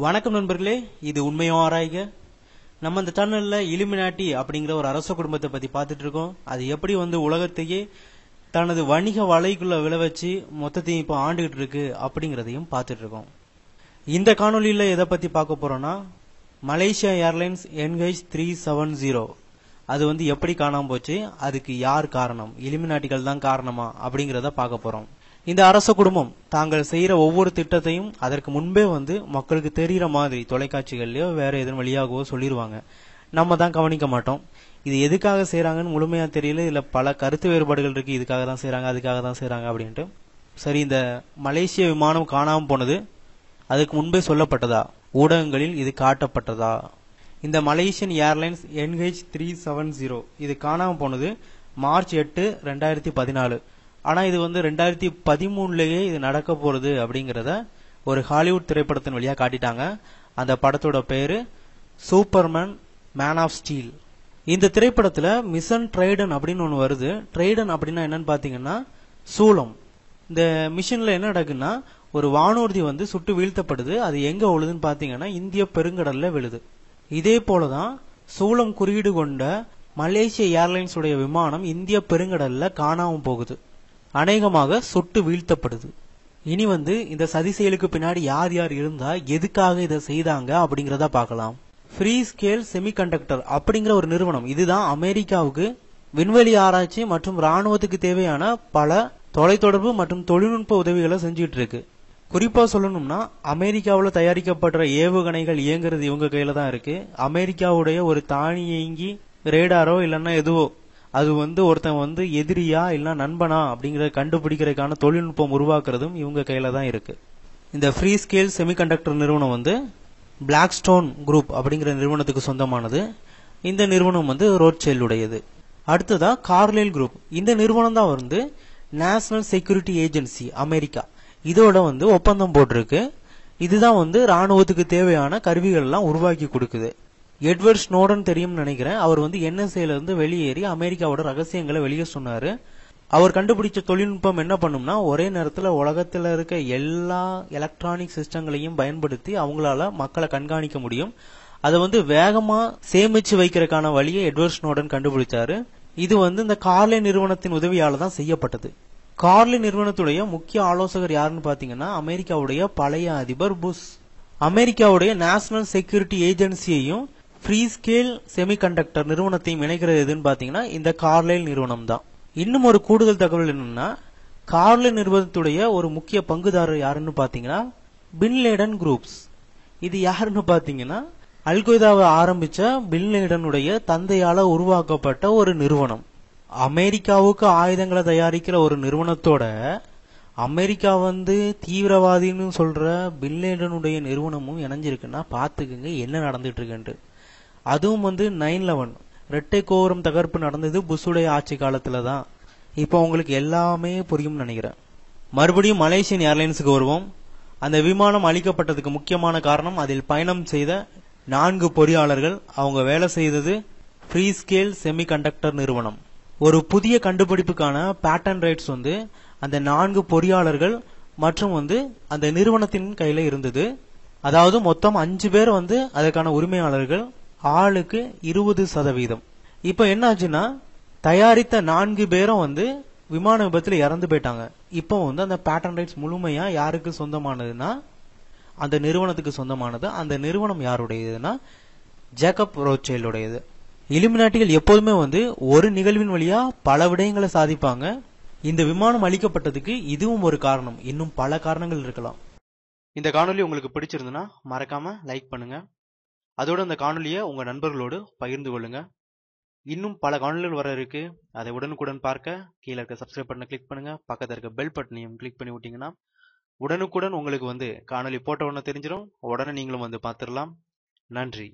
வணக்கம் நண்பர்களே இது உண்மையோ ஆராய்க. நம்ம இந்த சேனல்ல இலுமினாட்டி அப்படிங்கிற ஒரு அரச குடும்பத்தை பத்தி பார்த்துட்டு இருக்கோம் அது எப்படி வந்து உலகத்தையே தனது வணிக வலைக்குள்ள விழ வச்சு மொத்தத்தையும் இப்போ ஆண்டுகிட்டு இருக்கு அப்படிங்கறதையும் பார்த்துட்டு இருக்கோம் இந்த காணொலியில எதை பத்தி பார்க்க போறோம்னா Malaysia airlines NH three seven zero. அது வந்து எப்படி காணாம போச்சு? அதுக்கு யார் காரணம்? இலுமினாட்டிகள் தான் காரணமா? அப்படிங்கறத பார்க்க போறோம். இந்த அரச குடும்பம் தாங்கள் செய்யற ஒவ்வொரு திட்டத்தையும் அதற்கு முன்பே வந்து மக்களுக்கு தெரிகிற மாதிரி தொலைக்காட்சிகள்லயோ வேற எதன் வழியாகவோ சொல்லிடுவாங்க நம்ம தான் கவனிக்க மாட்டோம். இது எதுக்காக செய்யறாங்கன்னு முழுமையா தெரியல. இதுல பல கருத்து வேறுபாடுகள் இருக்கு. இதுக்காக தான் செய்யறாங்க அதுக்காக தான் செய்யறாங்க அப்படின்ட்டு. சரி இந்த மலேசிய விமானம் காணாம போனது அதுக்கு முன்பே சொல்லப்பட்டதா? ஊடகங்களில் இது காட்டப்பட்டதா? இந்த Malaysian airlines NH three seven zero இது காணாம போனது மார்ச் எட்டு ரெண்டாயிரத்தி பதினாலு. ஆனா இது வந்து ரெண்டாயிரத்தி பதிமூணுலயே இது நடக்க போறது அப்படிங்கிறத ஒரு ஹாலிவுட் திரைப்படத்தின் வழியா காட்டிட்டாங்க. அந்த படத்தோட பேரு சூப்பர்மேன் மேன் ஆஃப் ஸ்டீல் இந்த திரைப்படத்துல மிஷன் ட்ரைடன் அப்படின்னு ஒன்று வருது. ட்ரைடன் அப்படின்னா என்னன்னு பாத்தீங்கன்னா சூளம். இந்த மிஷன்ல என்ன நடக்குன்னா ஒரு வானூர்தி வந்து சுட்டு வீழ்த்தப்படுது. அது எங்க விழுதுன்னு பாத்தீங்கன்னா இந்திய பெருங்கடல்ல விழுது. இதே போலதான் சூளம் குறியீடு கொண்ட மலேசிய ஏர்லைன்ஸ் உடைய விமானம் இந்திய பெருங்கடல்ல காணாம போகுது. அநேகமாக சுட்டு வீழ்த்தப்படுது. இனி வந்து இந்த சதி செயலுக்கு பின்னாடி யார் யார் இருந்தா எதுக்காக இதை செய்தாங்க அப்படிங்கறத பார்க்கலாம். ஃப்ரீ ஸ்கேல் செமிகண்டக்டர் அப்படிங்கிற ஒரு நிறுவனம். இதுதான் அமெரிக்காவுக்கு விண்வெளி ஆராய்ச்சி மற்றும் ராணுவத்துக்கு தேவையான பல தொலைத்தொடர்பு மற்றும் தொழில்நுட்ப உதவிகளை செஞ்சுட்டு இருக்கு குறிப்பா சொல்லணும்னா அமெரிக்காவில் தயாரிக்கப்படுற ஏவுகணைகள் இயங்குறது இவங்க கையில தான் இருக்கு. அமெரிக்காவுடைய ஒரு தானியங்கி ரேடாரோ இல்லைன்னா எதுவோ அது வந்து ஒருத்தன் வந்து எதிரியா இல்லை நண்பனா அப்படிங்கறத கண்டுபிடிக்கிறதுக்கான தொழில்நுட்பம் உருவாக்குறதும் இவங்க கையில தான் இருக்கு. இந்த ஃப்ரீ ஸ்கேல் செமிகண்டக்டர் நிறுவனம் வந்து பிளாக் ஸ்டோன் குரூப் அப்படிங்கிற நிறுவனத்துக்கு சொந்தமானது. இந்த நிறுவனம் வந்து ரோட்செல்லுடையது அடுத்ததா கார்லேல் குரூப் இந்த நிறுவனம் தான் வந்து நேஷனல் செக்யூரிட்டி ஏஜென்சி அமெரிக்கா. இதோட வந்து ஒப்பந்தம் போட்டிருக்கு. இதுதான் வந்து ராணுவத்துக்கு தேவையான கருவிகள் எல்லாம் உருவாக்கி கொடுக்குது. எட்வர்ட் ஸ்னோடன் தெரியும்னு நினைக்கிறேன். அவர் வந்து என்எஸ்ஏல இருந்து வெளியேறி அமெரிக்காவோட ரகசியங்களை வெளியே சொன்னாரு. அவர் கண்டுபிடிச்ச தொழில்நுட்பம் என்ன பண்ணும்னா ஒரே நேரத்தில் உலகத்தில் இருக்க எல்லா எலக்ட்ரானிக் சிஸ்டங்களையும் பயன்படுத்தி அவங்களால மக்களை கண்காணிக்க முடியும். அதை வந்து வேகமா சேமிச்சு வைக்கிறதுக்கான வழியை எட்வர்ட் ஸ்னோடன் கண்டுபிடிச்சாரு. இது வந்து இந்த கார்லே நிறுவனத்தின் உதவியால தான் செய்யப்பட்டது. கார்லே நிறுவனத்துடைய முக்கிய ஆலோசகர் யாருன்னு பாத்தீங்கன்னா அமெரிக்காவுடைய பழைய அதிபர் புஷ். அமெரிக்காவுடைய நேஷனல் செக்யூரிட்டி ஏஜென்சியையும் ஃப்ரீ ஸ்கேல் செமிகண்டக்டர் நிறுவனத்தையும் இணைக்கிறது எதுன்னு பாத்தீங்கன்னா இந்த கார்லைல் நிறுவனம் தான் இன்னும் ஒரு கூடுதல் தகவல் என்னன்னா கார்லைல் நிறுவனத்துடைய ஒரு முக்கிய பங்குதாரர் யாருன்னு பாத்தீங்கன்னா பின்லேடன் குரூப்ஸ் இது யாருன்னு பாத்தீங்கன்னா அல்கொய்தாவை ஆரம்பிச்ச பின்லேடனுடைய தந்தையால உருவாக்கப்பட்ட ஒரு நிறுவனம். அமெரிக்காவுக்கு ஆயுதங்களை தயாரிக்கிற ஒரு நிறுவனத்தோட அமெரிக்கா வந்து தீவிரவாதின்னு சொல்ற பின்லேடனுடைய நிறுவனமும் இணைஞ்சிருக்குன்னா பாத்துக்குங்க என்ன நடந்துட்டு இருக்குன்ட்டு. அதுவும் வந்து நைன் லெவன் ரெட்டை கோபுரம் தகர்ப்பு நடந்தது புஷுடைய ஆட்சி காலத்துல தான். இப்போ உங்களுக்கு எல்லாமே புரியும் நினைக்கிறேன். மறுபடியும் மலேசியன் ஏர்லைன்ஸுக்கு வருவோம். அந்த விமானம் அளிக்கப்பட்டதுக்கு முக்கியமான காரணம் அதில் பயணம் செய்த நான்கு பொறியாளர்கள். அவங்க வேலை செய்தது ஃப்ரீ ஸ்கேல் செமிகண்டக்டர் நிறுவனம். ஒரு புதிய கண்டுபிடிப்புக்கான பேட்டன் ரைட்ஸ் வந்து அந்த நான்கு பொறியாளர்கள் மற்றும் வந்து அந்த நிறுவனத்தின் கையில இருந்தது. அதாவது மொத்தம் அஞ்சு பேர் வந்து அதற்கான உரிமையாளர்கள். ஆளுக்கு இருபது சதவீதம். இப்ப என்ன ஆச்சுன்னா தயாரித்த நான்கு பேரும் வந்து விமான விபத்தில் இறந்து போயிட்டாங்க. இப்போ வந்து அந்த பேட்டன் ரைட்ஸ் முழுமையா யாருக்கு சொந்தமானதுன்னா அந்த நிறுவனத்துக்கு சொந்தமானது. அந்த நிறுவனம் யாருடையதுன்னா ஜேக்கப் ரோச்சேலுடையது இலுமினாட்டிகள் எப்போதுமே வந்து ஒரு நிகழ்வின் வழியா பல விடயங்களை சாதிப்பாங்க. இந்த விமானம் அளிக்கப்பட்டதுக்கு இதுவும் ஒரு காரணம். இன்னும் பல காரணங்கள் இருக்கலாம். இந்த காணொலி உங்களுக்கு பிடிச்சிருந்துன்னா மறக்காம லைக் பண்ணுங்க. அதோட அந்த காணொலியை உங்கள் நண்பர்களோடு பகிர்ந்து கொள்ளுங்க. இன்னும் பல காணொலிகள் வர இருக்கு. அதை உடனுக்குடன் பார்க்க கீழே இருக்க சப்ஸ்கிரைப் பட்டனை கிளிக் பண்ணுங்க. பக்கத்தில் இருக்க பெல் பட்டனையும் கிளிக் பண்ணி விட்டீங்கன்னா உடனுக்குடன் உங்களுக்கு வந்து காணொலி போட்ட உடனே தெரிஞ்சிடும் உடனே நீங்களும் வந்து பார்த்துடலாம். நன்றி.